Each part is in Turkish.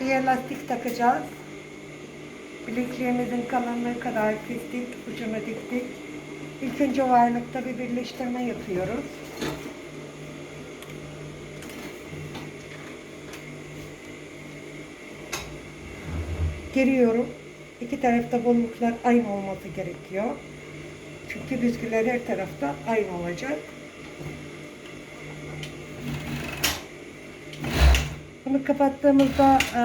Bir lastik takacağız. Bilekliğimizin kalınlığı kadar kestik, ucunu diktik. İlk önce o aylıkta bir birleştirme yapıyoruz. Geriyorum. İki tarafta bolluklar aynı olması gerekiyor. Çünkü büzgüler her tarafta aynı olacak. Bunu kapattığımızda e,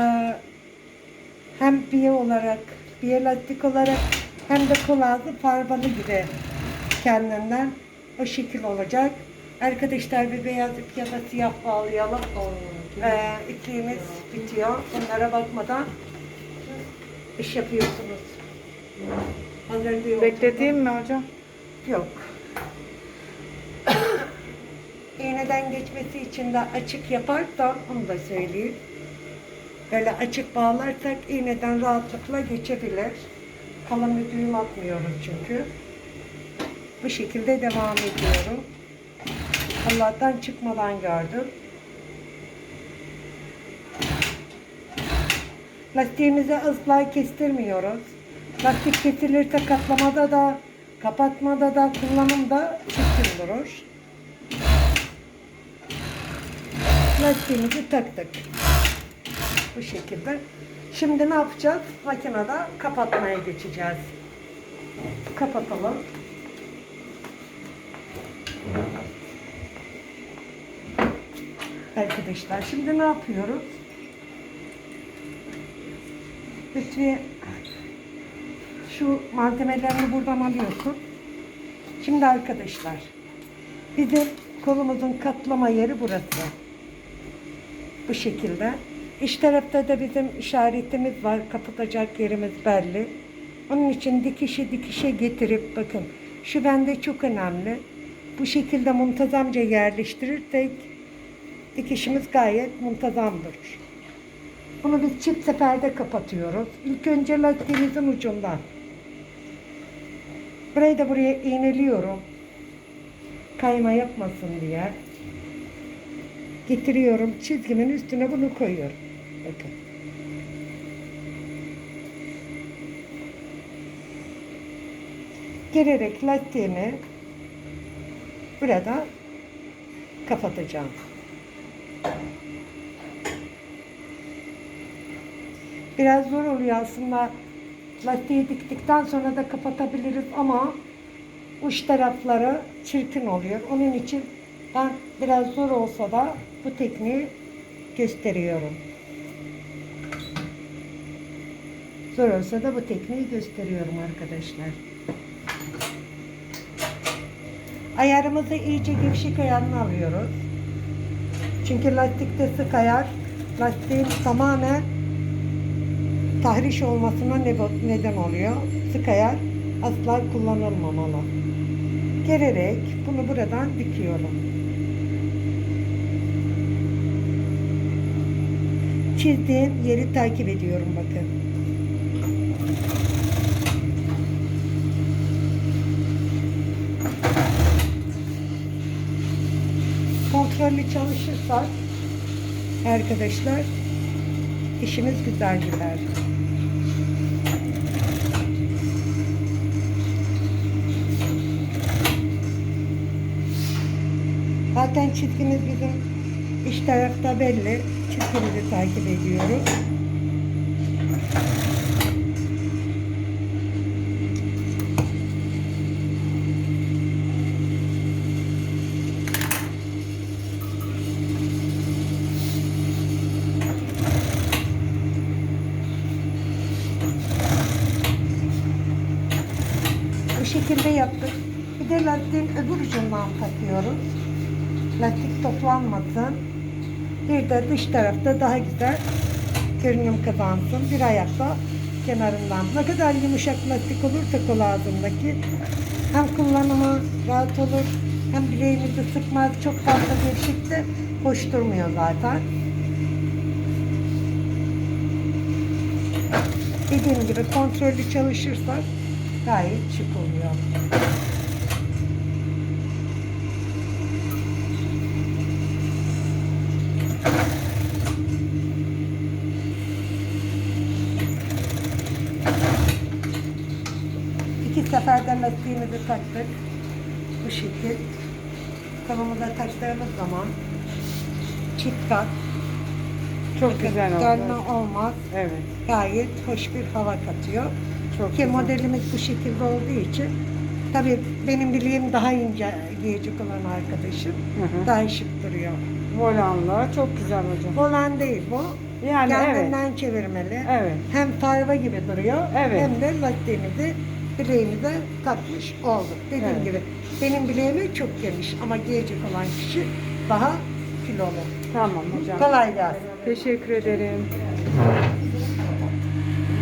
hem biye olarak, biye lastik olarak hem de kolazlı farbalı gibi kendinden o şekil olacak. Arkadaşlar bir beyaz ip ya da siyah bağlayalım. E, ipliğimiz bitiyor. Bunlara bakmadan iş yapıyorsunuz. Hazırlıyor. Bekleteyim mi hocam? Yok. İğneden geçmesi için de açık yaparsan onu da söyleyeyim. Böyle açık bağlarsak iğneden rahatlıkla geçebilir. Kalın bir düğüm atmıyoruz çünkü. Bu şekilde devam ediyorum. Allah'tan çıkmadan gördüm. Lastiğimizi ıslah kestirmiyoruz. Lastik kesilirse katlamada da kapatmada da kullanımda durur. Lastiğimizi taktık. Bu şekilde. Şimdi ne yapacağız? Makinede kapatmaya geçeceğiz. Kapatalım. Arkadaşlar şimdi ne yapıyoruz? Lütfi şu malzemelerini buradan alıyorsun. Şimdi arkadaşlar bizim kolumuzun katlama yeri burası. Bu şekilde. İç tarafta da bizim işaretimiz var. Kapatacak yerimiz belli. Onun için dikişi dikişe getirip bakın şu bende çok önemli. Bu şekilde muntazamca yerleştirirsek dikişimiz gayet muntazam. Bunu biz çift seferde kapatıyoruz. İlk önce lastiğimizin ucundan. Burayı da buraya iğneliyorum. Kayma yapmasın diye. Getiriyorum çizgimin üstüne bunu koyuyorum. Bakın. Gererek lastiğimi burada kapatacağım. Biraz zor oluyor aslında. Lastiği diktikten sonra da kapatabiliriz ama uç tarafları çirkin oluyor. Onun için ben biraz zor olsa da bu tekniği gösteriyorum. Zor olsa da bu tekniği gösteriyorum arkadaşlar. Ayarımızı iyice gevşek ayarını alıyoruz. Çünkü lastikte sık ayar lastiğin tamamen tahriş olmasına ne- neden oluyor. Sık ayar asla kullanılmamalı. Gererek bunu buradan dikiyorum. Çizdiğim yeri takip ediyorum bakın. Kontrollü çalışırsak arkadaşlar işimiz güzel gider. Zaten çizgimiz bizim iç tarafta belli. Çizgimizi takip ediyoruz. Bu şekilde yaptık. Bir de lastiğin öbür ucundan takıyoruz. Lastik toplanmasın. Bir de dış tarafta daha güzel görünüm kazansın. Bir ayakta kenarından. Ne kadar yumuşak lastik olursa kol ağzındaki hem kullanımı rahat olur hem bileğimizi sıkmaz. Çok fazla gevşekte hoş durmuyor zaten. Dediğim gibi kontrollü çalışırsak gayet şık oluyor. Sefer de lastiğimizi taktık. Bu şekil. Kolumuza taktığımız zaman çift kat. Çok güzel Dönme oldu. olmaz. Evet. Gayet hoş bir hava katıyor. Çok Ki güzel. modelimiz bu şekilde olduğu için tabii benim bileğim daha ince giyecek olan arkadaşım Hı hı. daha şık duruyor. Volanla çok güzel hocam. Volan değil bu. Yani evet. Kendinden çevirmeli. Evet. Hem tarva gibi duruyor Evet. hem de lastiğimizi bileğimize takmış olduk. Dediğim Evet. gibi benim bileğime çok geniş ama giyecek olan kişi daha kilolu. Tamam hocam. Kolay gelsin. Teşekkür ederim.